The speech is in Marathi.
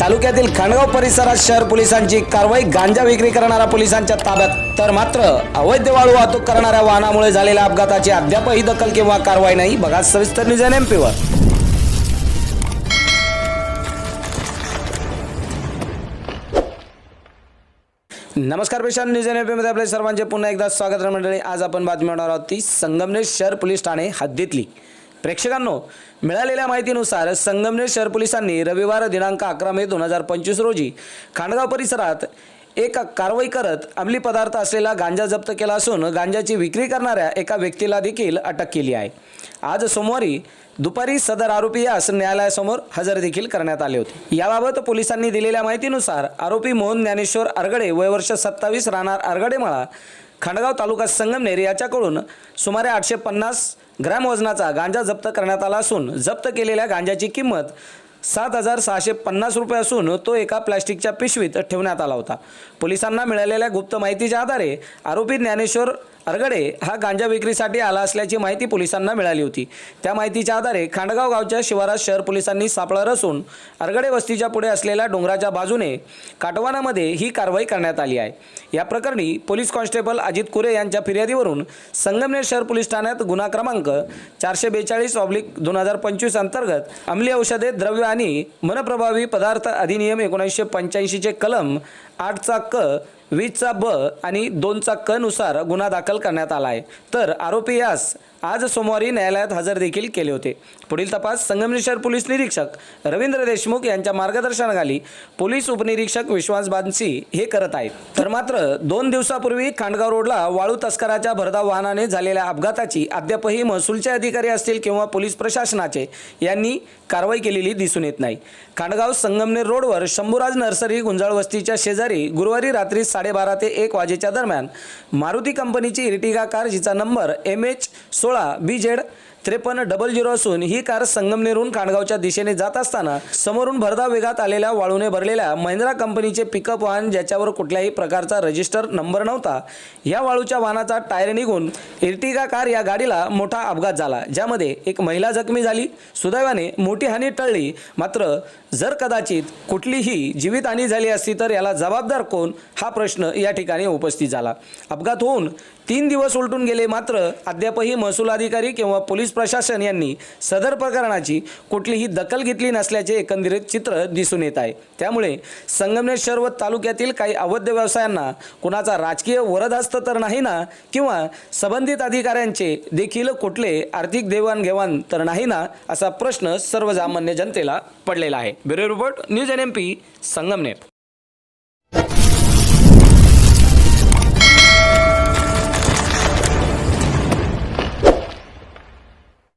तालुक्यातील खांडगाव परिसरात शहर पोलिसांची कारवाई गांजा विक्री करणाऱ्या पोलिसांच्या ताब्यात. तर मात्र अवैध वाळू वाहतूक करणाऱ्या वाहनामुळे झालेल्या अपघाताची अद्यापही दखल किंवा कारवाई नाही. बघा सविस्तर न्यूज एन एमपीवर नमस्कार पेशान न्यूज एनमध्ये आपले सर्वांचे पुन्हा एकदा स्वागत मंडळी. आज आपण बातमी होणार आहोत ती संगमनेर शहर पोलीस ठाणे हद्दीतली. प्रेक्षकांनो मिळालेल्या माहितीनुसार संगमनेर शहर पोलिसांनी रविवार दिनांक अकरा मे दोन हजार पंचवीस रोजी खांडगाव परिसरात एक कारवाई करत अंमली पदार्थ असलेला गांजा जप्त केला असून गांजाची विक्री करणाऱ्या एका व्यक्तीला देखील अटक केली आहे. आज सोमवारी दुपारी सदर आरोपी यास न्यायालयासमोर हजर देखील करण्यात आले होते. याबाबत पोलिसांनी दिलेल्या माहितीनुसार आरोपी मोहन ज्ञानेश्वर अरगडे वय वर्ष सत्तावीस राहणार अरगडेमाळा खांडगाव तालुका संगमनेर याच्याकडून सुमारे आठशे पन्नास ग्रॅम वजनाचा गांजा जप्त करण्यात आला असून जप्त केलेल्या गांजाची किंमत सात हजार सहाशे पन्नास रुपये असून तो एका प्लॅस्टिकच्या पिशवीत ठेवण्यात आला होता. पोलिसांना मिळालेल्या गुप्त माहितीच्या आधारे आरोपी ज्ञानेश्वर अरगडे हा गांजा विक्रीसाठी आला असल्याची माहिती पोलिसांना मिळाली होती. त्या माहितीच्या आधारे खांडगाव गावच्या शिवारात शहर पोलिसांनी सापळा रचून अरगडे वस्तीच्या पुढे असलेल्या डोंगराच्या बाजूने काटवानामध्ये ही कारवाई करण्यात आली आहे. या प्रकरणी पोलीस कॉन्स्टेबल अजित कुरे यांच्या फिर्यादीवरून संगमनेर शहर पोलीस ठाण्यात गुन्हा क्रमांक चारशे बेचाळीस ऑब्लिक दोन हजार पंचवीस अंतर्गत अंमली औषधे द्रव्य आणि मनप्रभावी पदार्थ अधिनियम एकोणीसशे पंच्याऐंशीचे कलम आठचा क वीजचा ब आणि दोनचा क नुसार गुन्हा दाखल करण्यात आला आहे. तर आरोपी यास आज सोमवारी न्यायालयात हजर देखील केले होते. पुढील तपास संगमनेश्वर पोलीस निरीक्षक रवींद्र देशमुख यांच्या मार्गदर्शनाखाली पोलीस उपनिरीक्षक विश्वास बांसी हे करत आहेत. तर मात्र दोन दिवसापूर्वी खांडगाव रोडला वाळू तस्कराच्या भरधाव वाहनाने झालेल्या अपघाताची अद्यापही महसूलचे अधिकारी असतील किंवा पोलीस प्रशासनाचे यांनी कारवाई केलेली दिसून येत नाही. खांडगाव संगमनेर रोडवर शंभूराज नर्सरी गुंजाळ वस्तीच्या शेजारी गुरुवारी रात्री साडेबारा ते एक वाजेच्या दरम्यान मारुती कंपनीची इर्टिगा कार जिचा नंबर एम एच सोळा बी जेड त्रेपन्न डबल झिरो असून ही कार संगमनेरहून खाणगावच्या दिशेने जात असताना समोरून भरधाव वेगात आलेल्या वाळूने भरलेल्या महिंद्रा कंपनीचे पिकअप वाहन ज्याच्यावर कुठल्याही प्रकारचा रजिस्टर नंबर नव्हता या वाळूच्या वाहनाचा टायर निघून इर्टिगा कार या गाडीला मोठा अपघात झाला ज्यामध्ये एक महिला जखमी झाली. सुदैवाने मोठी हानी टळली मात्र जर कदाचित कुठलीही जीवितहानी झाली असती तर याला जबाबदार कोण हा प्रश्न या ठिकाणी उपस्थित झाला. अपघात होऊन तीन दिवस उलटून गेले मात्र अद्यापही महसूल अधिकारी किंवा पोलीस प्रशासन यांनी सदर प्रकरणाची कुठलीही दखल घेतली नसल्याचे एकंदरीत चित्र दिसून येत आहे. त्यामुळे संगमनेर शहर व तालुक्यातील काही अवैध व्यवसायांना कुणाचा राजकीय वरदहस्त तर नाही ना? किंवा संबंधित अधिकाऱ्यांचे देखील कुठले आर्थिक देवाणघेवाण तर नाही ना? असा प्रश्न सर्वसामान्य जनतेला पडलेला आहे. Bureau report news N M P Sangamner.